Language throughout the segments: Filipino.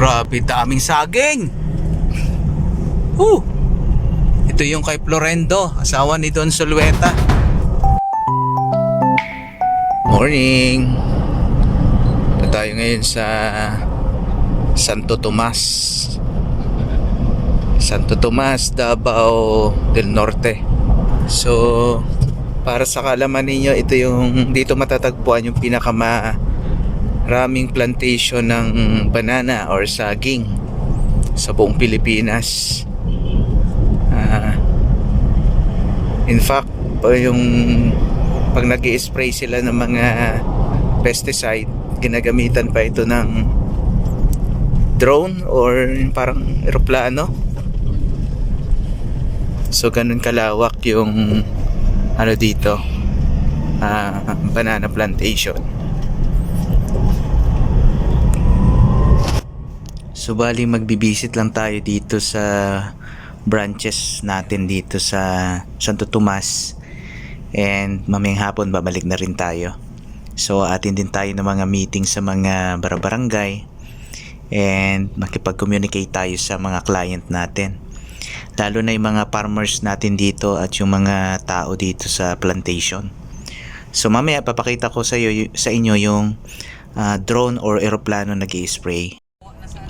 Grabe, daming saging. Uh, ito yung kay Florendo, asawa ni Don Solueta. Morning. Ito tayo ngayon sa Santo Tomas. Santo Tomas, Davao del Norte. So, para sa kalaman ninyo, ito yung dito matatagpuan yung pinakama raming plantation ng banana or saging sa buong Pilipinas. Ah, in fact, yung pag nag spray sila ng mga pesticide, ginagamitan pa ito ng drone or parang eroplano. So ganun kalawak yung ano dito, ah, banana plantation. So bali magbibisit lang tayo dito sa branches natin dito sa Santo Tomas and mamayang hapon babalik na rin tayo. So atin din tayo ng mga meeting sa mga barabarangay and makipag-communicate tayo sa mga client natin. Lalo na yung mga farmers natin dito at yung mga tao dito sa plantation. So mamaya papakita ko sa, iyo, sa inyo yung ah, drone or eroplano nag spray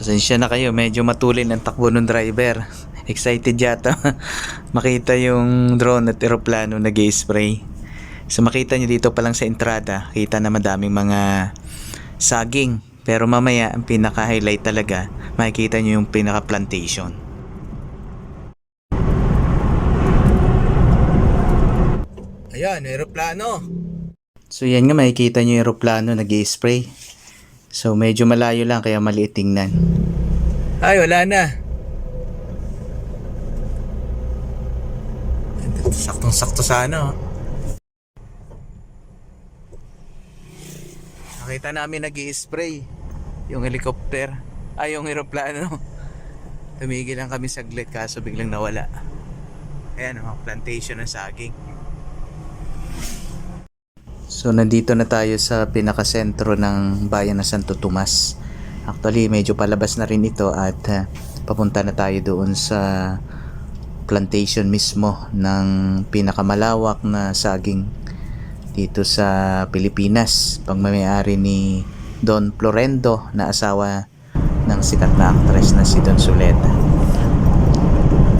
Pasensya na kayo, medyo matulin ang takbo ng driver. Excited yata makita yung drone at eroplano nag spray So makita nyo dito pa lang sa entrada, kita na madaming mga saging. Pero mamaya, ang pinaka-highlight talaga, makikita nyo yung pinaka-plantation. Ayan, eroplano. So yan nga, makikita nyo yung eroplano nag spray So medyo malayo lang kaya maliit tingnan. Ay, wala na. Saktong sakto sa ano. Nakita namin nag spray yung helicopter. Ay, yung aeroplano. Tumigil lang kami saglit kaso biglang nawala. Ayan, mga plantation ng saging. So nandito na tayo sa pinakasentro ng bayan ng Santo Tomas. Actually medyo palabas na rin ito at uh, papunta na tayo doon sa plantation mismo ng pinakamalawak na saging dito sa Pilipinas. Pagmamayari ni Don Florendo na asawa ng sikat na actress na si Don Suleta.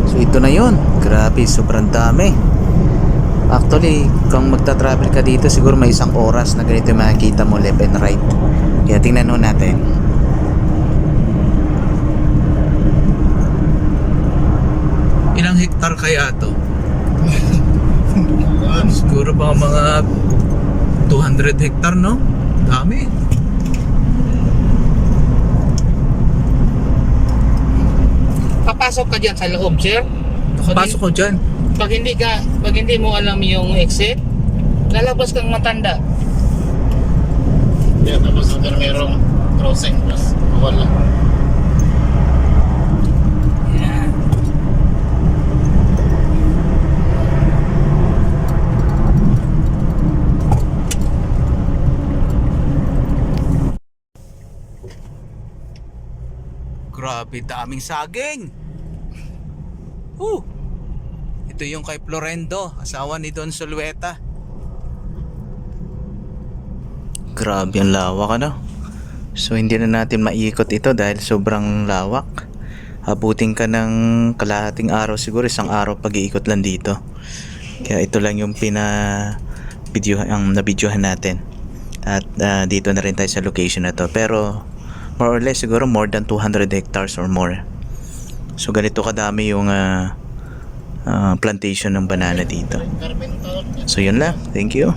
So ito na yun. Grabe, sobrang dami. Actually, kung magta-travel ka dito, siguro may isang oras na ganito yung makikita mo left and right. Kaya tingnan nun natin. Ilang hektar kaya to? siguro pa mga 200 hektar, no? Dami. Papasok ka dyan sa loob, sir. Nakapasok ko dyan. Pag hindi ka, pag hindi mo alam yung exit, lalabas kang matanda. Yeah, tapos hanggang merong crossing plus wala. Yan. Grabe, daming saging. Uh, ito yung kay Florendo, asawa ni Don Solueta. Grabe ang lawak ano. So hindi na natin maiikot ito dahil sobrang lawak. Abutin ka ng kalahating araw siguro, isang araw pag-iikot lang dito. Kaya ito lang yung pina video ang nabidyohan natin. At ah, dito na rin tayo sa location na to. Pero more or less siguro more than 200 hectares or more. So ganito kadami yung ah, ah, plantation ng banana dito. So yun lang. Thank you.